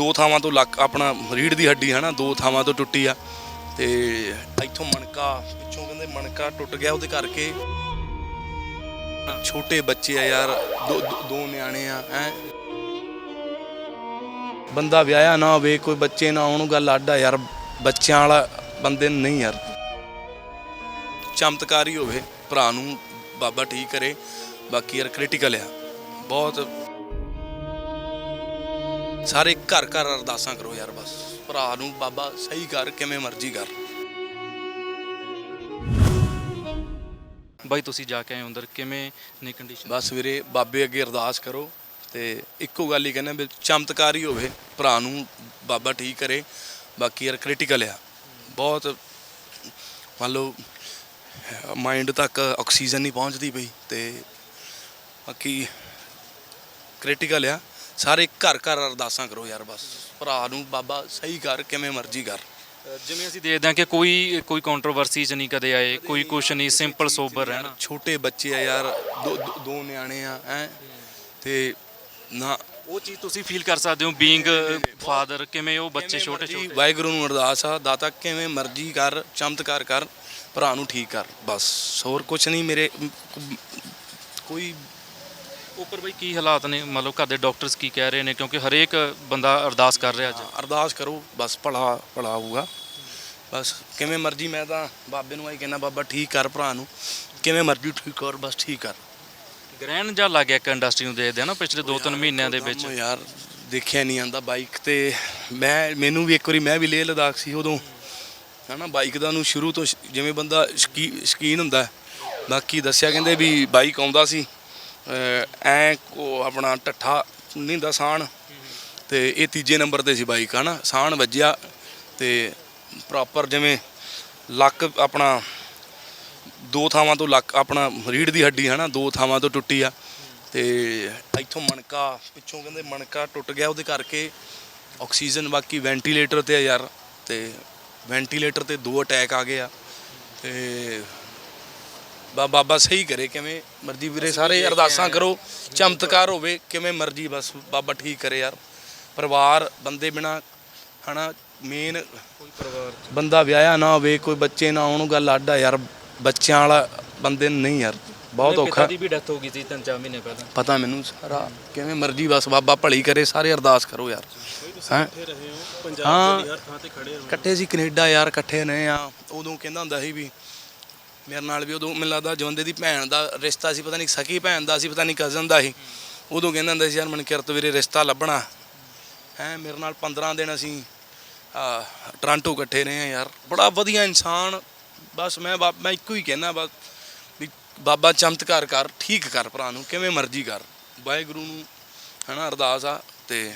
ਦੋ ਥਾਵਾਂ ਤੋਂ ਲੱਕ ਆਪਣਾ ਰੀੜ ਦੀ ਹੱਡੀ ਹੈ ਨਾ, ਦੋ ਥਾਵਾਂ ਤੋਂ ਟੁੱਟੀ ਆ। ਤੇ ਇੱਥੋਂ ਮਣਕਾ, ਪਿੱਛੋਂ ਕਹਿੰਦੇ ਮਣਕਾ ਟੁੱਟ ਗਿਆ ਉਹਦੇ ਕਰਕੇ। ਛੋਟੇ ਬੱਚੇ ਆ ਯਾਰ, ਦੋ ਦੋ- ਨਿਆਣੇ ਆ, ਹੈ। ਬੰਦਾ ਵਿਆਹਿਆ ਨਾ ਹੋਵੇ, ਕੋਈ ਬੱਚੇ ਨਾ ਆਉਣ ਗੱਲ ਅੱਡ ਆ ਯਾਰ। ਬੱਚਿਆਂ ਵਾਲਾ ਬੰਦੇ ਨੂੰ ਨਹੀਂ ਯਾਰ। ਚਮਤਕਾਰੀ ਹੋਵੇ, ਭਰਾ ਨੂੰ ਬਾਬਾ ਠੀਕ ਕਰੇ। ਬਾਕੀ ਯਾਰ ਕ੍ਰਿਟੀਕਲ ਆ। ਬਹੁਤ ਸਾਰੇ ਘਰ ਘਰ ਅਰਦਾਸਾਂ ਕਰੋ ਯਾਰ ਬਸ। ਭਰਾ ਨੂੰ ਬਾਬਾ ਸਹੀ ਕਰ ਕਿਵੇਂ ਮਰਜ਼ੀ ਕਰ। ਬਾਈ ਤੁਸੀਂ ਜਾ ਕੇ ਆਏ ਹੋ ਅੰਦਰ ਕਿਵੇਂ ਨੇ ਕੰਡੀਸ਼ਨ ਬਸ ਵੀਰੇ ਬਾਬੇ ਅੱਗੇ ਅਰਦਾਸ ਕਰੋ ਤੇ ਇੱਕੋ ਗੱਲ ਹੀ ਕਹਿੰਦੇ ਵੀ ਚਮਤਕਾਰੀ ਹੋਵੇ ਭਰਾ ਨੂੰ ਬਾਬਾ ਠੀਕ ਕਰੇ ਬਾਕੀ ਯਾਰ ਕ੍ਰਿਟੀਕਲ ਆ। ਬਹੁਤ ਮੰਨ ਲਓ ਮਾਈਂਡ ਤੱਕ ਆਕਸੀਜਨ ਨਹੀਂ ਪਹੁੰਚਦੀ ਪਈ ਤੇ ਬਾਕੀ ਕ੍ਰਿਟੀਕਲ ਆ। ਸਾਰੇ ਘਰ ਘਰ ਅਰਦਾਸਾਂ ਕਰੋ ਯਾਰ ਬਸ। ਭਰਾ ਨੂੰ ਬਾਬਾ ਸਹੀ ਕਰ ਕਿਵੇਂ ਮਰਜ਼ੀ ਕਰ। ਜਿਵੇਂ ਅਸੀਂ ਦੇਖਦੇ ਹਾਂ ਕਿ ਕੋਈ ਕੋਈ ਕੰਟਰੋਵਰਸੀ ਚ ਨਹੀਂ ਕਦੇ ਆਏ ਕੋਈ ਕੁਛ ਨਹੀਂ ਸਿੰਪਲ ਸੋਬਰ ਰਹਿਣਾ। ਛੋਟੇ ਬੱਚੇ ਆ ਯਾਰ ਦੋ ਦੋ- ਨਿਆਣੇ ਆ ਹੈ। ਤੇ ਨਾ ਉਹ ਚੀਜ਼ ਤੁਸੀਂ ਫੀਲ ਕਰ ਸਕਦੇ ਹੋ ਬੀਇੰਗ ਫਾਦਰ ਕਿਵੇਂ ਉਹ ਬੱਚੇ ਛੋਟੇ ਛੋਟੇ। ਵਾਹਿਗੁਰੂ ਨੂੰ ਅਰਦਾਸ ਆ ਦਾਤਾ ਕਿਵੇਂ ਮਰਜ਼ੀ ਕਰ ਚਮਤਕਾਰ ਕਰ ਭਰਾ ਨੂੰ ਠੀਕ ਕਰ ਬਸ। ਹੋਰ ਕੁਝ ਨਹੀਂ ਮੇਰੇ ਕੋਈ ਉੱਪਰ ਬਈ ਕੀ ਹਾਲਾਤ ਨੇ? ਮਤਲਬ ਘਰ ਦੇ ਡਾਕਟਰਸ ਕੀ ਕਹਿ ਰਹੇ ਨੇ? ਕਿਉਂਕਿ ਹਰੇਕ ਬੰਦਾ ਅਰਦਾਸ ਕਰ ਰਿਹਾ ਅੱਜ। ਅਰਦਾਸ ਕਰੋ ਬਸ ਭਲਾ ਭਲਾ ਹੋਊਗਾ। ਬਸ ਕਿਵੇਂ ਮਰਜ਼ੀ ਮੈਂ ਤਾਂ ਬਾਬੇ ਨੂੰ ਆਈ ਕਹਿੰਦਾ ਬਾਬਾ ਠੀਕ ਕਰ ਭਰਾ ਨੂੰ। ਕਿਵੇਂ ਮਰਜ਼ੀ ਠੀਕ ਕਰ ਬਸ ਠੀਕ ਕਰ। ਗ੍ਰਹਿਣ ਜਾਂ ਲੱਗ ਗਿਆ ਇੱਕ ਇੰਡਸਟਰੀ ਨੂੰ ਦੇਖਦੇ ਆ ਨਾ ਪਿਛਲੇ 2-3 ਮਹੀਨਿਆਂ ਦੇ ਵਿੱਚ? ਯਾਰ ਦੇਖਿਆ ਨਹੀਂ ਆਂਦਾ ਬਾਈਕ ਤੇ। ਮੈਂ ਮੈਨੂੰ ਵੀ ਇੱਕ ਵਾਰੀ ਮੈਂ ਵੀ ਲੇਹ ਲਦਾਖ ਸੀ ਉਦੋਂ। ਹਨਾ ਬਾਈਕ ਦਾ ਨੂੰ ਸ਼ੁਰੂ ਤੋਂ ਜਿਵੇਂ ਬੰਦਾ ਸ਼ਕੀ ਸ਼ਕੀਨ ਹੁੰਦਾ। ਹੈ। ਬਾਕੀ ਦੱਸਿਆ ਕਹਿੰਦੇ ਵੀ ਬਾਈਕ ਆਉਂਦਾ ਸੀ। ਐ ਕੋ ਆਪਣਾ ਟੱਠਾ ਨਹੀਂ ਹੁੰਦਾ ਸਾਣ। ਤੇ ਇਹ ਤੀਜੇ ਨੰਬਰ ਤੇ ਸੀ ਬਾਈਕ, ਹਨਾ? ਸਾਣ ਵੱਜਿਆ ਤੇ ਪ੍ਰੋਪਰ ਜਿਵੇਂ ਲੱਕ ਆਪਣਾ ਦੋ ਥਾਵਾਂ ਤੋਂ ਲੱਕ ਆਪਣਾ ਰੀੜ ਦੀ ਹੱਡੀ ਹੈ ਨਾ ਦੋ ਥਾਵਾਂ ਤੋਂ ਟੁੱਟੀ ਆ। ਤੇ ਇੱਥੋਂ ਮਣਕਾ, ਪਿੱਛੋਂ ਕਹਿੰਦੇ ਮਣਕਾ ਟੁੱਟ ਗਿਆ, ਉਹਦੇ ਕਰਕੇ ਆਕਸੀਜਨ ਬਾਕੀ ਵੈਂਟੀਲੇਟਰ ਤੇ ਆ ਯਾਰ। ਤੇ ਵੈਂਟੀਲੇਟਰ ਤੇ ਦੋ ਅਟੈਕ ਆ ਗਏ ਆ। ਤੇ ਬਾਬਾ ਸਹੀ ਕਰੇ ਕਿਵੇਂ ਮਰਜ਼ੀ ਵੀਰੇ ਸਾਰੇ ਅਰਦਾਸਾਂ ਕਰੋ ਚਮਤਕਾਰ ਹੋਵੇ ਕਿਵੇਂ ਮਰਜ਼ੀ ਬਸ ਬਾਬਾ ਠੀਕ ਕਰੇ ਯਾਰ। ਪਰਿਵਾਰ ਬੰਦੇ ਬਿਨਾ ਹਨਾ ਮੇਨ ਕੋਈ ਪਰਿਵਾਰ ਬੰਦਾ ਵਿਆਹਿਆ ਨਾ ਹੋਵੇ ਕੋਈ ਬੱਚੇ ਨਾ ਆਉਣ ਗੱਲ ਅੱਡ ਆ ਯਾਰ। ਬੱਚਿਆਂ ਵਾਲਾ ਬੰਦੇ ਨੂੰ ਨਹੀਂ ਯਾਰ ਬਹੁਤ ਔਖਾ। ਦੀ ਵੀ ਡੈਥ ਹੋ ਗਈ ਸੀ 3-4 ਮਹੀਨੇ ਪਹਿਲਾਂ। ਪਤਾ ਮੈਨੂੰ ਸਾਰਾ ਕਿਵੇਂ ਮਰਜ਼ੀ ਬਸ ਬਾਬਾ ਭਲੀ ਕਰੇ ਸਾਰੇ ਅਰਦਾਸ ਕਰੋ ਯਾਰ। ਹੈਂ? ਹਾਂ ਇਕੱਠੇ ਸੀ ਕੈਨੇਡਾ ਯਾਰ ਇਕੱਠੇ ਨੇ ਆ ਉਦੋਂ ਕਹਿੰਦਾ ਹੁੰਦਾ ਸੀ ਵੀ ਮੇਰੇ ਨਾਲ ਵੀ ਉਦੋਂ ਮੈਨੂੰ ਲੱਗਦਾ ਜਵੰਦੇ ਦੀ ਭੈਣ ਦਾ ਰਿਸ਼ਤਾ ਸੀ, ਪਤਾ ਨਹੀਂ ਸਕੀ ਭੈਣ ਦਾ ਸੀ, ਪਤਾ ਨਹੀਂ ਕਜ਼ਨ ਦਾ ਸੀ। ਉਦੋਂ ਕਹਿੰਦਾ ਹੁੰਦਾ ਸੀ, ਯਾਰ ਮਨਕਿਰਤ ਵੀਰੇ ਰਿਸ਼ਤਾ ਲੱਭਣਾ। ਹੈ, ਮੇਰੇ ਨਾਲ 15 ਦਿਨ ਅਸੀਂ, ਆ ਟ੍ਰਾਂਟੋ ਇਕੱਠੇ ਰਹੇ ਆ ਯਾਰ। ਬੜਾ ਵਧੀਆ ਇਨਸਾਨ। ਬਸ ਮੈਂ ਬਾ- ਮੈਂ ਇੱਕੋ ਹੀ ਕਹਿਣਾ ਬਸ ਵੀ ਬਾਬਾ ਚਮਤਕਾਰ ਕਰ, ਠੀਕ ਕਰ ਭਰਾ ਨੂੰ, ਕਿਵੇਂ ਮਰਜ਼ੀ ਕਰ। ਵਾਹਿਗੁਰੂ ਨੂੰ, ਹਨਾ, ਅਰਦਾਸ ਆ ਤੇ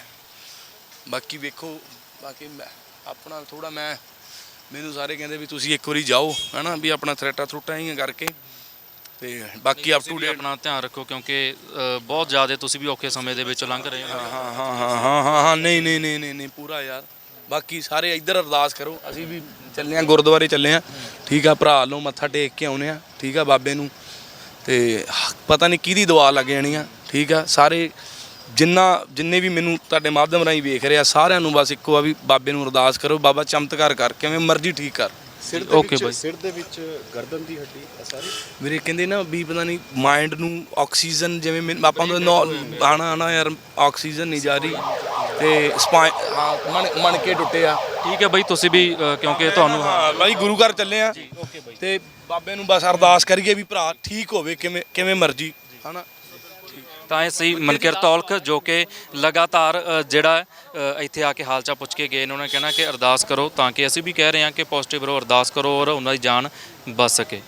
ਬਾਕੀ ਵੇਖੋ, ਬਾਕੀ ਮੈਂ, ਆਪਣਾ ਥੋੜਾ ਮੈਂ ਮੈਨੂੰ ਸਾਰੇ ਕਹਿੰਦੇ ਵੀ ਤੁਸੀਂ ਇੱਕ ਵਾਰੀ ਜਾਓ ਹਨਾ ਵੀ ਆਪਣਾ ਥਰੇਟਾ ਥਰੂਟਾ ਹੀ ਕਰਕੇ। ਤੇ ਬਾਕੀ ਅਪ ਟੂ ਡੇਟ ਆਪਣਾ ਧਿਆਨ ਰੱਖੋ ਕਿਉਂਕਿ ਅ, ਬਹੁਤ ਜ਼ਿਆਦਾ ਤੁਸੀਂ ਵੀ ਔਖੇ ਸਮੇਂ ਦੇ ਵਿੱਚ ਲੰਘ ਰਹੇ ਹੋ। ਹਾਂ ਹਾਂ ਹਾਂ ਹਾਂ ਹਾਂ ਹਾਂ ਹਾਂ ਨਹੀਂ ਨਹੀਂ ਨਹੀਂ ਨਹੀਂ ਨਹੀਂ ਪੂਰਾ ਯਾਰ। ਬਾਕੀ ਸਾਰੇ ਇੱਧਰ ਅਰਦਾਸ ਕਰੋ ਅਸੀਂ ਵੀ ਚੱਲੇ ਆ ਗੁਰਦੁਆਰੇ ਚੱਲੇ ਆ ਠੀਕ ਆ ਭਰਾ ਲੋ ਮੱਥਾ ਟੇਕ ਕੇ ਆਉਨੇ ਆ ਠੀਕ ਆ ਬਾਬੇ ਨੂੰ। ਤੇ ਪਤਾ ਨਹੀਂ ਕਿਹਦੀ ਦੁਆ ਲੱਗ ਜਾਣੀ ਆ ਠੀਕ ਆ ਸਾਰੇ ਜਿੰਨਾ ਜਿੰਨੇ ਵੀ ਮੈਨੂੰ ਤੁਹਾਡੇ ਮਾਧਿਅਮ ਰਾਹੀਂ ਵੇਖ ਰਿਹਾ ਸਾਰਿਆਂ ਨੂੰ ਬਸ ਇੱਕੋ ਆ ਵੀ ਬਾਬੇ ਨੂੰ ਅਰਦਾਸ ਕਰੋ ਬਾਬਾ ਚਮਤਕਾਰ ਕਰ ਕਿਵੇਂ ਮਰਜ਼ੀ ਠੀਕ ਕਰ। ਸਿਰ ਦੇ ਵਿੱਚ। ਸਿਰ ਦੇ ਵਿੱਚ ਗਰਦਨ ਦੀ ਹੱਡੀ ਆ ਸਾਰੀ? ਵੀਰੇ ਕਹਿੰਦੇ ਨਾ ਵੀ ਪਤਾ ਨਹੀਂ ਮਾਈਂਡ ਨੂੰ ਆਕਸੀਜਨ ਜਿਵੇਂ ਮੈਨੂੰ- ਆਪਾਂ ਨੂੰ ਆਣਾ ਆਣਾ ਯਾਰ ਆਕਸੀਜਨ ਨਹੀਂ ਜਾ ਰਹੀ। ਤੇ ਸਪਾਈ ਹਾਂ ਮਣ ਮਣ ਕੇ ਟੁੱਟੇ ਆ। ਠੀਕ ਹੈ ਬਾਈ ਤੁਸੀਂ ਵੀ ਅ, ਕਿਉਂਕਿ ਤੁਹਾਨੂੰ ਹਾਂ ਬਾਈ ਗੁਰੂ ਘਰ ਚੱਲੇ ਆ। ਤੇ ਬਾਬੇ ਨੂੰ ਬਸ ਅਰਦਾਸ ਕਰੀਏ ਵੀ ਭਰਾ ਠੀਕ ਹੋਵੇ ਕਿਵੇਂ ਕਿਵੇਂ ਮਰਜ਼ੀ ਹਨਾ? ਤਾਂ ਇਹ ਸੀ ਮਨਕਿਰ ਤੌਲਖ ਜੋ ਕਿ ਲਗਾਤਾਰ ਅ, ਜਿਹੜਾ ਅ, ਇੱਥੇ ਆ ਕੇ ਹਾਲਚਾ ਪੁੱਛ ਕੇ ਗਏ। ਨੇ ਉਹਨਾਂ ਨੇ ਕਹਿਣਾ ਕਿ ਅਰਦਾਸ ਕਰੋ ਤਾਂ ਕਿ ਅਸੀਂ ਵੀ ਕਹਿ ਰਹੇ ਹਾਂ ਕਿ ਪੋਜ਼ਿਟਿਵ ਰਹੋ ਅਰਦਾਸ ਕਰੋ ਔਰ ਉਹਨਾਂ ਦੀ ਜਾਨ ਬਚ ਸਕੇ।